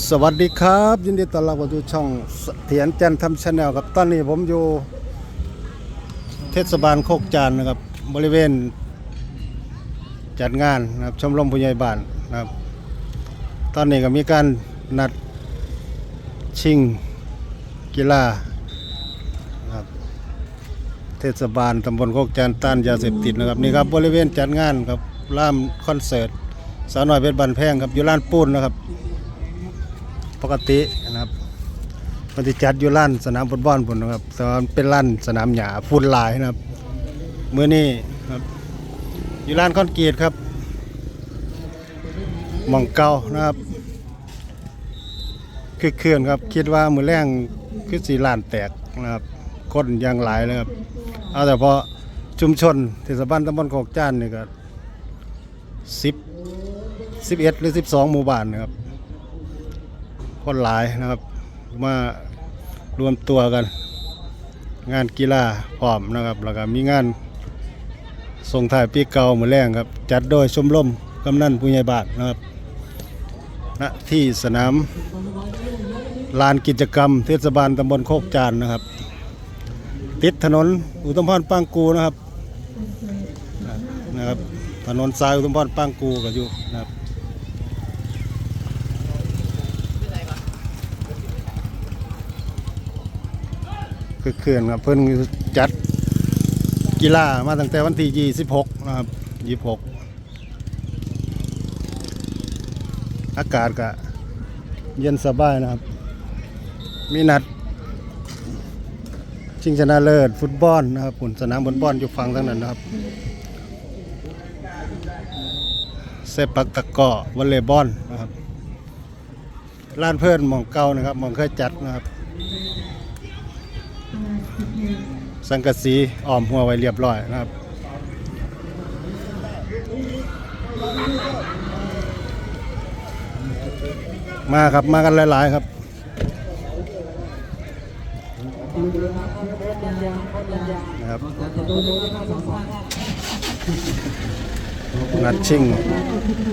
สวัสดีครับ ยินดีต้อนรับเข้าสู่ช่องเสถียรจันทร์ทำชาแนลครับตอนนี้ผมอยู่เทศบาลโคกจานนะครับบริเวณ จัดงานนะครับชมรมผู้ใหญ่บ้านนะครับ ตอนนี้ก็มีการนัดชิงกีฬานะครับเทศบาลตำบลโคกจานต้านยาเสพติดนะครับนี่ครับบริเวณจัดงานครับล่ามคอนเสิร์ตสาวน้อยเพชรบันแพงครับอยู่ร้านปูนนะครับ ปกตินะครับปฏิจัดอยู่ล้านสนามฟุตบอลพุ่นะครับแต่ว่ามันเป็นล้านสนามหญ้าฝุ่นหลายนะครับเมื้อนี้ครับ อยู่ล้านคอนกรีตครับหมองเก่านะครับคือเคลื่อนครับคิดว่ามือแรงคือสีล้านแตกนะครับคนอยังหลายเลยครับเอาแต่พอชุมชนเทศบาลตำบลโคกจ้านนี่ก็สิบสิบเอ็ดหรือสิบสองหมู่บ้านนะครับ คนหลายนะครับ มารวมตัวกัน งานกีฬาพร้อมนะครับ แล้วก็มีงานส่งถ่ายปีเก่าหมือแรงครับ จัดโดยชมรมกำนันผู้ใหญ่บ้านนะครับณที่สนามลานกิจกรรม เทศบาลตำบลโคกจานนะครับ ติดถนนอุตมพรปังกูนะครับนะครับ ถนนสายอุตมพรปังกูก็อยู่นะครับ คือเขื่อนครับเพิ่นจัดกีฬามาตั้งแต่วันที่26นะครับ26 อากาศก็เย็นสบายนะครับ มีนัด ชิงชนะเลิศฟุตบอลนะครับผลสนามบอลบอลอยู่ฝั่งทางนั้นนะครับเซปักตะกร้อวอลเลย์บอลนะครับล้านเพื่อนหมองเก่านะครับหมองเคยจัดนะครับ สังกะสีอ้อมหัวไว้เรียบร้อยนะครับมาครับมากันหลาย ๆ ครับ นะครับนัดชิง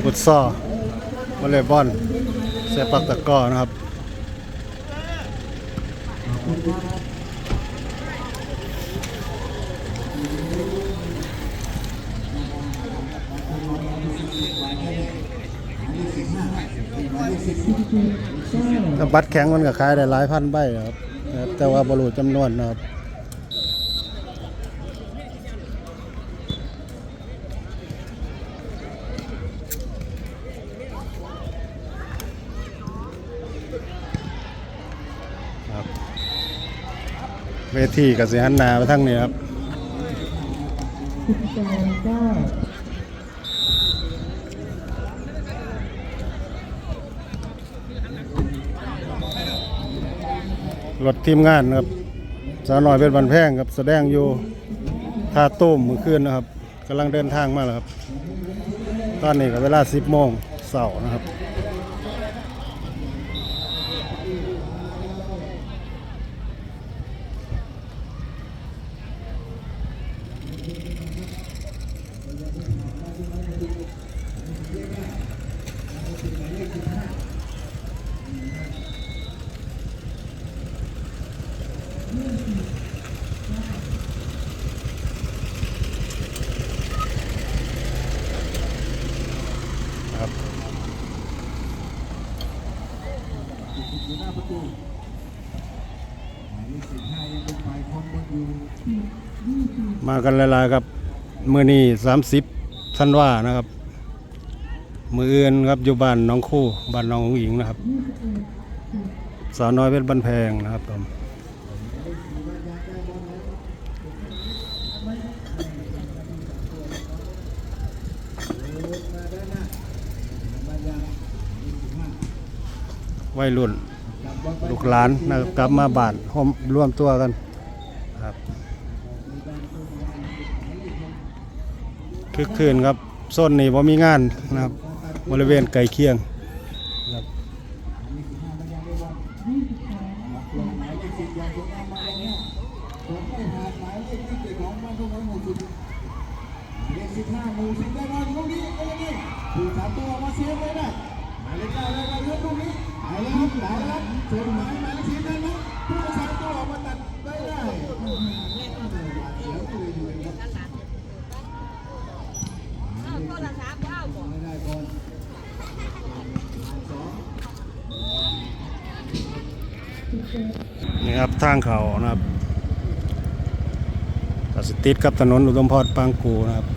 ฟุตซอลวอลเลย์บอลเซปักตะก้อนะครับ ถ้า บัตรแข็งมันก็ขายได้หลายพันใบครับ แต่ว่าบรูจำนวนนะครับครับเวทีกับเสีหันนาไปทั้งนี้ครับ สิบสองเก้ารถทีมงานครับ สาวน้อยเป็นบันแพงครับ แสดงอยู่ท่าตุ้มมือคืนนะครับกำลังเดินทางมาแล้วครับ ตอนนี้ก็เวลา 10โมงเสาร์นะครับ อยู่หน้าประตูหมายเลขสิบห้ายังเป็นฝ่ายคอ มากันหลายๆครับ มือนี้30ธันว่านะครับ มืออื่นครับอยู่บ้านน้องคู่บ้านน้องหญิงนะครับ สาวน้อยเป็นบันแพงนะครับผมวัยรุ่น ลูกหลานนะครับกลับมาบ้านหอมรวมตัวกันครับ คือคืนครับโซนนี้ว่ามีงานนะครับบริเวณไก่เคียงหมายเลขสิบยังสวยงามมาแล้วผมไม่ผ่านหมายเลขที่เจ็ดของบ้ามูสิบหมายเลขสิบห้าหมู่สิบได้บอลตรงนี้เป็นยังไงผู้สามตัวมาเซฟไว้ได้หมายเลขเก้าได้บอลเลื่อนตรงนี้หมายเลขหลายครับส่วนหมายหมายเลขสี่ได้ไหมผู้ประชาตัวออกมาตัดได้ได้เดี๋ยวคุยดูครับ เอาโทรศัพท์เอาบ่ ไม่ได้ก่อน นี่ครับทางเขานะครับตัดสติดกับถนนอุดมพรปางกูนะครับ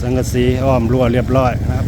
สังกะสีอ้อมรั่วเรียบร้อยนะครับ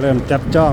เริ่มจับจ้อง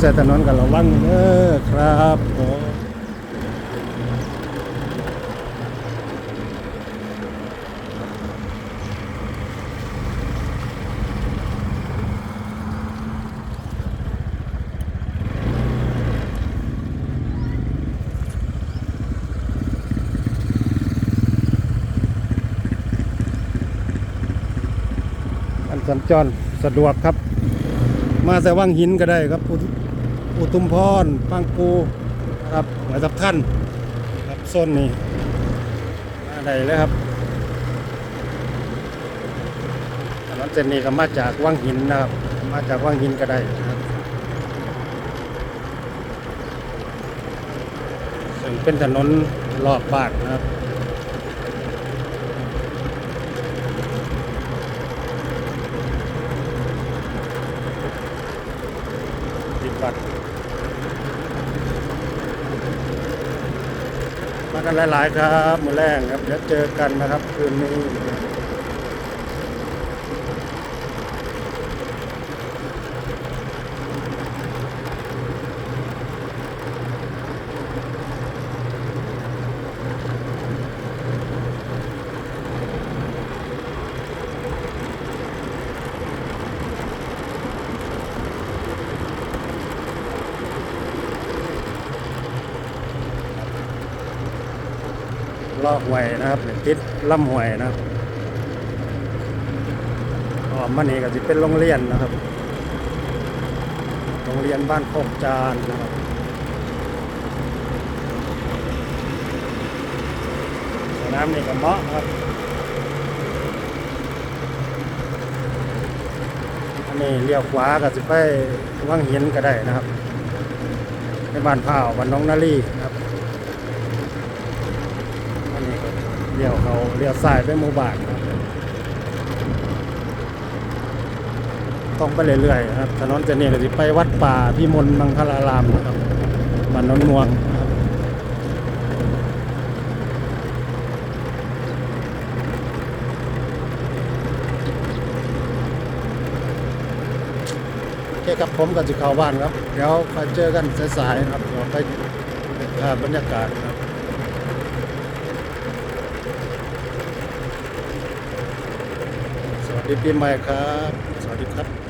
ใส่รถใส่ถนนกันระวังเด้อครับผมอันสัญจรสะดวกครับ มาแต่วังหินก็ได้ครับ อุทุมพรปังกูนะครับหมายสับท่านครับโซนนี้มาได้เลยครับถนนเส้นนี้ก็มาจากวังหินนะครับ มาจากวังหินก็ได้นะครับซึ่งเป็นถนนรอบบ้านนะครับ ก่อนมากันหลาย ๆ ครับมือแรกครับเดี๋ยวเจอกันนะครับคืนนี้ ลอกหวยนะครับติดล่ำหวยนะครับอ๋อมันนี่ก็จะเป็นโรงเรียนนะครับ โรงเรียนบ้านโคกจานนะครับสนามนี่ก็เหมาะครับอันนี้เลี้ยวขวาก็จะไปวังหินก็ได้นะครับในบ้านพร้าวบ้านน้องนาลีนะครับ อันนี้ก็ เลี้ยวเขาเลี้ยวซ้ายไปหมู่บ้านครับตรงไปเรื่อยๆครับถนนเส้นนี้ก็จะไปวัดป่าพิมลมังคลารามนะครับบ้านนนมวงนะครับโอเคครับผมกับจิข้าบ้านครับ เดี๋ยวไปเจอกันสายๆครับเดี๋ยวไปถ่ายบรรยากาศครับ สวัส